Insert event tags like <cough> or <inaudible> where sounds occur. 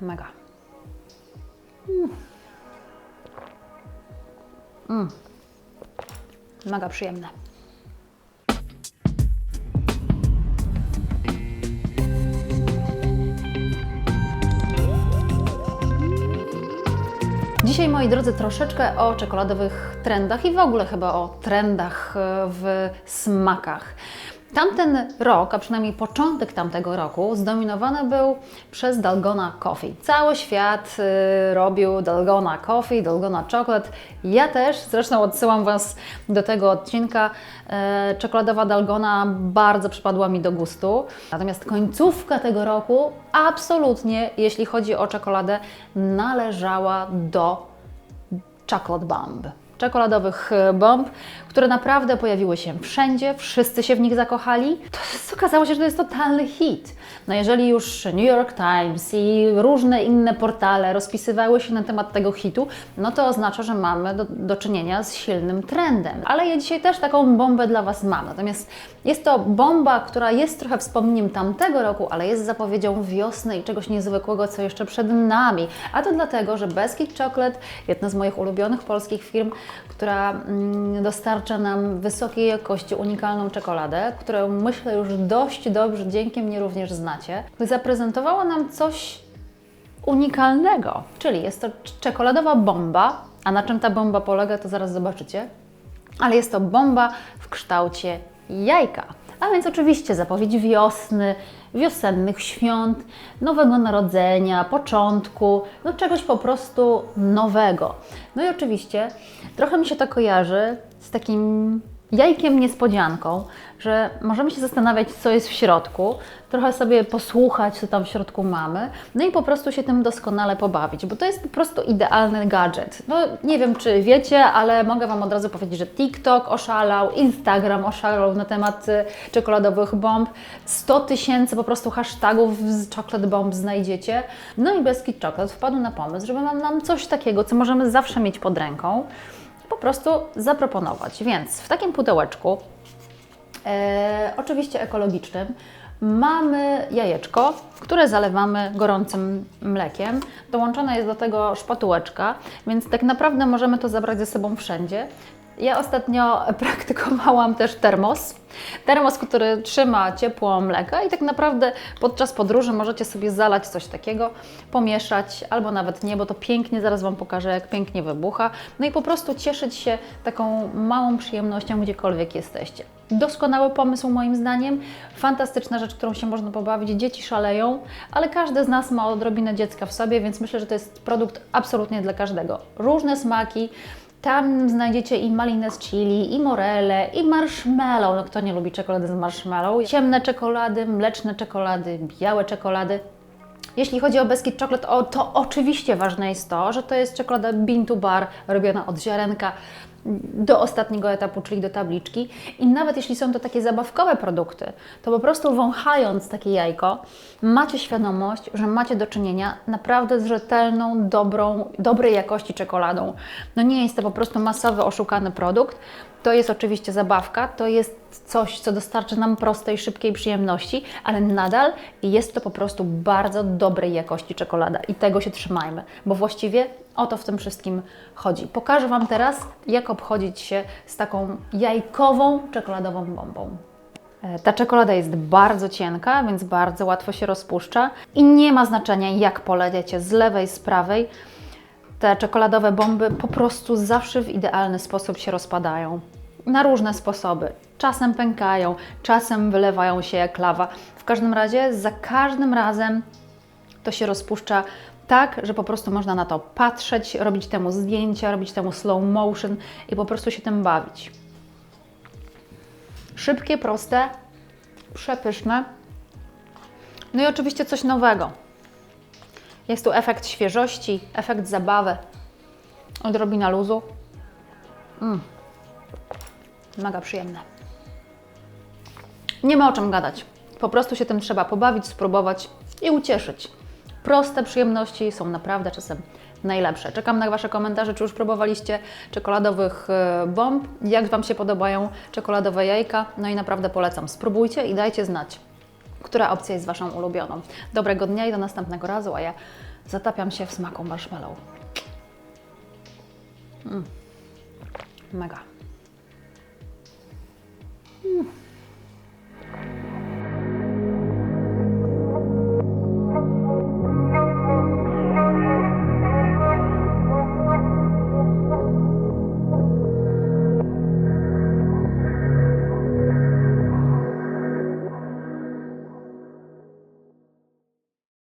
Mega. Mm. Mm. Mega przyjemne. Dzisiaj, moi drodzy, troszeczkę o czekoladowych trendach i w ogóle chyba o trendach e, w smakach. Tamten rok, a przynajmniej początek tamtego roku, zdominowany był przez Dalgona Coffee. Cały świat y, robił Dalgona Coffee, Dalgona Chocolate. Ja też, zresztą odsyłam Was do tego odcinka. E, czekoladowa Dalgona bardzo przypadła mi do gustu. Natomiast końcówka tego roku absolutnie, jeśli chodzi o czekoladę, należała do Chocolate Bomb. Czekoladowych e, bomb, które naprawdę pojawiły się wszędzie, wszyscy się w nich zakochali. To okazało się, że to jest totalny hit. No jeżeli już New York Times i różne inne portale rozpisywały się na temat tego hitu, no to oznacza, że mamy do, do czynienia z silnym trendem. Ale ja dzisiaj też taką bombę dla Was mam. Natomiast jest to bomba, która jest trochę wspomnieniem tamtego roku, ale jest zapowiedzią wiosny i czegoś niezwykłego, co jeszcze przed nami. A to dlatego, że Beskid Chocolate, jedna z moich ulubionych polskich firm, która mm, dostarcza nam wysokiej jakości unikalną czekoladę, którą myślę już dość dobrze dzięki mnie również znacie, zaprezentowała nam coś unikalnego, czyli jest to czekoladowa bomba, a na czym ta bomba polega, to zaraz zobaczycie, ale jest to bomba w kształcie jajka. A więc oczywiście zapowiedź wiosny, wiosennych świąt, nowego narodzenia, początku, no czegoś po prostu nowego. No i oczywiście trochę mi się to kojarzy z takim jajkiem niespodzianką, że możemy się zastanawiać, co jest w środku, trochę sobie posłuchać, co tam w środku mamy, no i po prostu się tym doskonale pobawić, bo to jest po prostu idealny gadżet. No nie wiem, czy wiecie, ale mogę Wam od razu powiedzieć, że TikTok oszalał, Instagram oszalał na temat y, czekoladowych bomb. 100 tysięcy po prostu hashtagów z chocolate bomb znajdziecie. No i Beskid Chocolate wpadł na pomysł, żeby nam, nam coś takiego, co możemy zawsze mieć pod ręką, po prostu zaproponować. Więc w takim pudełeczku, e, oczywiście ekologicznym, mamy jajeczko, które zalewamy gorącym mlekiem. Dołączona jest do tego szpatułeczka, więc tak naprawdę możemy to zabrać ze sobą wszędzie. Ja ostatnio <laughs> praktykowałam też termos. Termos, który trzyma ciepło mleka i tak naprawdę podczas podróży możecie sobie zalać coś takiego, pomieszać albo nawet nie, bo to pięknie, zaraz Wam pokażę, jak pięknie wybucha. No i po prostu cieszyć się taką małą przyjemnością, gdziekolwiek jesteście. Doskonały pomysł moim zdaniem, fantastyczna rzecz, którą się można pobawić. Dzieci szaleją, ale każdy z nas ma odrobinę dziecka w sobie, więc myślę, że to jest produkt absolutnie dla każdego. Różne smaki, tam znajdziecie i malinę z chili, i morele, i marshmallow. No kto nie lubi czekolady z marshmallow? Ciemne czekolady, mleczne czekolady, białe czekolady. Jeśli chodzi o Beskid Chocolate, to oczywiście ważne jest to, że to jest czekolada bean to bar, robiona od ziarenka do ostatniego etapu, czyli do tabliczki. I nawet jeśli są to takie zabawkowe produkty, to po prostu wąchając takie jajko, macie świadomość, że macie do czynienia naprawdę z rzetelną, dobrą, dobrej jakości czekoladą. No nie jest to po prostu masowy, oszukany produkt. To jest oczywiście zabawka, to jest coś, co dostarczy nam prostej, szybkiej przyjemności, ale nadal jest to po prostu bardzo dobrej jakości czekolada i tego się trzymajmy, bo właściwie o to w tym wszystkim chodzi. Pokażę Wam teraz, jak obchodzić się z taką jajkową czekoladową bombą. E, Ta czekolada jest bardzo cienka, więc bardzo łatwo się rozpuszcza i nie ma znaczenia, jak poleciecie z lewej, z prawej. Te czekoladowe bomby po prostu zawsze w idealny sposób się rozpadają. Na różne sposoby. Czasem pękają, czasem wylewają się jak lawa. W każdym razie, za każdym razem to się rozpuszcza tak, że po prostu można na to patrzeć, robić temu zdjęcia, robić temu slow motion i po prostu się tym bawić. Szybkie, proste, przepyszne. No i oczywiście coś nowego. Jest tu efekt świeżości, efekt zabawy, odrobina luzu. Mm. Mega przyjemne. Nie ma o czym gadać. Po prostu się tym trzeba pobawić, spróbować i ucieszyć. Proste przyjemności są naprawdę czasem najlepsze. Czekam na Wasze komentarze, czy już próbowaliście czekoladowych e, bomb, jak Wam się podobają czekoladowe jajka. No i naprawdę polecam. Spróbujcie i dajcie znać. która opcja jest Waszą ulubioną. Dobrego dnia i do następnego razu, a ja zatapiam się w smaku marshmallow. Mm. Mega.